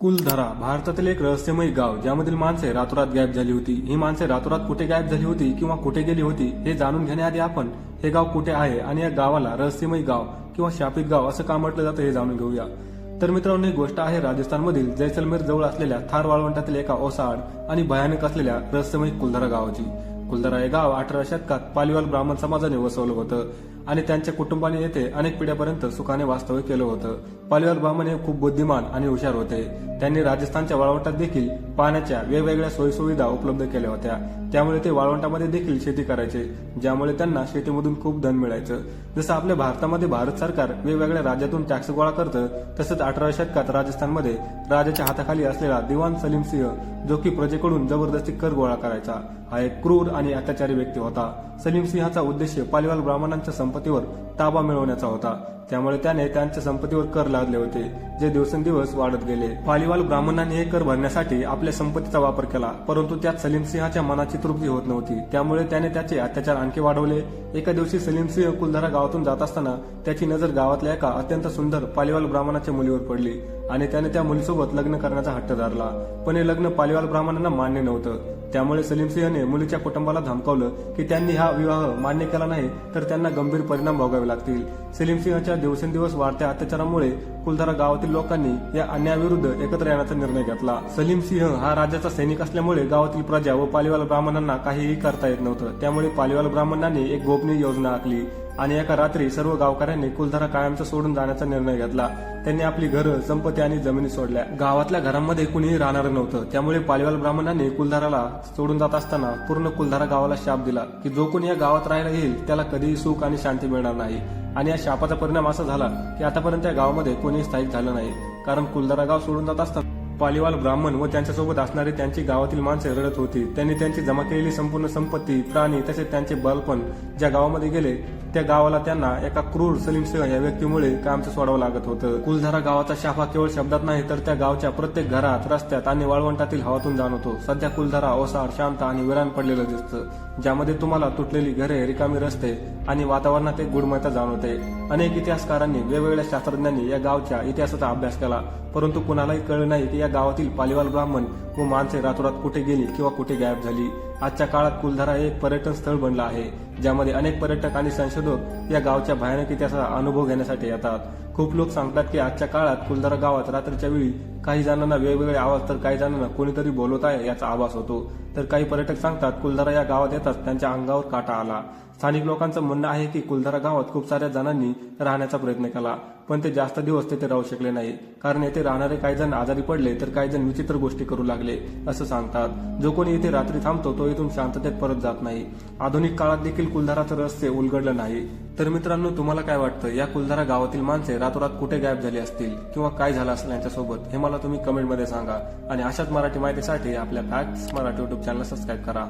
कुलधरा भारतातील एक रहस्यमय गाव ज्यामधील माणसे रातोरात गायब झाली होती. ही माणसे रातोरात कुठे गायब झाली होती किंवा कुठे गेली होती हे जाणून घेण्याआधी आपण हे गाव कुठे आहे आणि या गावाला रहस्यमय गाव किंवा शापित गाव असं का म्हटलं जातं हे जाणून घेऊया. तर मित्रांनो ही गोष्ट आहे राजस्थानमधील जैसलमेर जवळ असलेल्या थार वाळवंटातील एका ओसाड आणि भयानक असलेल्या रहस्यमय कुलधरा गावाची. कुलधरा हे गाव अठरा शतकात पालिवाल ब्राह्मण समाजाने वसवलं होतं. आणि त्यांच्या कुटुंबाने येथे अनेक पिढ्यापर्यंत सुखाने वास्तव्य केलं होतं. पालिवाल ब्राह्मण हे खूप बुद्धिमान आणि हुशार होते. त्यांनी राजस्थानच्या वाळवंटात देखील पाण्याच्या वेगवेगळ्या सोयीसुविधा उपलब्ध केल्या होत्या. त्यामुळे ते वाळवंटामध्ये देखील शेती करायचे ज्यामुळे त्यांना शेतीमधून खूप धन मिळायचं. जसं आपल्या भारतामध्ये भारत सरकार वेगवेगळ्या राज्यातून टॅक्स गोळा करतं तसंच अठराव्या शतकात राजस्थानमध्ये राजाच्या हाताखाली असलेला दिवाण सलीम सिंह जो की प्रजेकडून जबरदस्ती कर गोळा करायचा हा एक क्रूर आणि अत्याचारी व्यक्ती होता. सलीम सिंहाचा उद्देश पालिवाल ब्राह्मणांच्या संपत्तीवर ताबा मिळवण्याचा होता. त्यामुळे त्याने त्यांच्या संपत्तीवर कर लादले होते जे दिवसेंदिवस वाढत गेले. पालिवाल ब्राह्मणांनी हे कर भरण्यासाठी आपल्या संपत्तीचा वापर केला परंतु त्यात सलीम सिंहाच्या मनाची तृप्ती होत नव्हती. त्यामुळे त्याने त्याचे अत्याचार आणखी वाढवले. एका दिवशी सलीम सिंह कुलधारा गावातून जात असताना त्याची नजर गावातल्या एका अत्यंत सुंदर पालिवाल ब्राह्मणाच्या मुलीवर पडली आणि त्याने त्या मुलीसोबत लग्न करण्याचा हट्ट धरला. पण हे लग्न पालिवाल ब्राह्मणांना मान्य नव्हतं. त्यामुळे सलीम सिंहने मुलीच्या कुटुंबाला धमकावलं की त्यांनी हा विवाह मान्य केला नाही तर त्यांना गंभीर परिणाम भोगावे लागतील. सलीम सिंहच्या दिवसेंदिवस वाढत्या अत्याचारामुळे कुलधारा गावातील लोकांनी या अन्यायाविरुद्ध एकत्र येण्याचा निर्णय घेतला. सलीम सिंह हा राज्याचा सैनिक असल्यामुळे गावातील प्रजा व पालिवाल ब्राह्मणांना काहीही करता येत नव्हतं. त्यामुळे पालिवाल ब्राह्मणांनी एक गोपनीय योजना आखली आणि एका रात्री सर्व गावकऱ्यांनी कुलधारा कायमचा सोडून जाण्याचा निर्णय घेतला. त्यांनी आपली घरं संपत्ती आणि जमिनी सोडल्या. गावातल्या घरांमध्ये कुणीही राहणार नव्हतं. त्यामुळे पालिवाल ब्राह्मणांनी कुलधाराला सोडून जात असताना पूर्ण कुलधारा गावाला शाप दिला की जो कोणी या गावात राहायला येईल त्याला कधीही सुख आणि शांती मिळणार नाही. आणि या शापाचा परिणाम असा झाला की आतापर्यंत या गावामध्ये कोणी स्थायिक झालं नाही. कारण कुलदारा गाव सोडून जात असताना पालिवाल ब्राह्मण व त्यांच्यासोबत असणारी त्यांची गावातील माणसे रडत होती. त्यांनी त्यांची जमा केलेली संपूर्ण संपत्ती प्राणी तसेच त्यांचे बालपण ज्या गावामध्ये गेले त्या गावाला त्यांना एका क्रूर सलीम सिंह या व्यक्तीमुळे कामचं सोडावं लागत होतं. कुलधारा गावाचा शाफा केवळ शब्दात नाही तर त्या गावच्या प्रत्येक घरात रस्त्यात आणि वाळवंटातील हवातून जाणवतो सध्या कुलधारा ओसाड शांत आणि विरान पडलेलं दिसतं ज्यामध्ये तुम्हाला तुटलेली घरे रिकामी रस्ते आणि वातावरणात एक गुणमयता जाणवते. अनेक इतिहासकारांनी वेगवेगळ्या शास्त्रज्ञांनी या गावच्या इतिहासाचा अभ्यास केला परंतु कुणालाही कळलं नाही की या गावातील पालिवाल ब्राह्मण व माणसे रातोरात कुठे गेली किंवा कुठे गायब झाली? आजच्या काळात कुलधारा हे एक पर्यटन स्थळ बनलं आहे ज्यामध्ये अनेक पर्यटक आणि संशोधक या गावच्या भयानक इतिहासाचा अनुभव घेण्यासाठी येतात. खूप लोक सांगतात की आजच्या काळात कुलधारा गावात रात्रीच्या वेळी काही जणांना वेगवेगळे आवाज तर काही जणांना कोणीतरी बोलवत आहे याचा आवाज होतो. तर काही पर्यटक सांगतात कुलधारा या गावात येताच त्यांच्या अंगावर काटा आला. स्थानिक लोकांचं म्हणणं आहे की कुलधारा गावात खूप साऱ्या जणांनी राहण्याचा प्रयत्न केला पण ते जास्त दिवस तेथे राहू शकले नाही. कारण येथे राहणारे काही जण आजारी पडले तर काही जण विचित्र गोष्टी करू लागले. असं सांगतात. जो कोणी इथे रात्री थांबतो तो इथून शांततेत परत जात नाही. आधुनिक काळात देखील कुलधाराचं रस्ते उलगडलं नाही. तर मित्रांनो तुम्हाला काय वाटतं? या कुलधारा गावातील माणसे रातोरात कुठे गायब झाली असतील? किंवा काय झालं असेल यांच्यासोबत? हे मला तुम्ही कमेंटमध्ये सांगा. आणि अशाच मराठी माहितीसाठी आपल्या facts Marathi YouTube channel subscribe करा.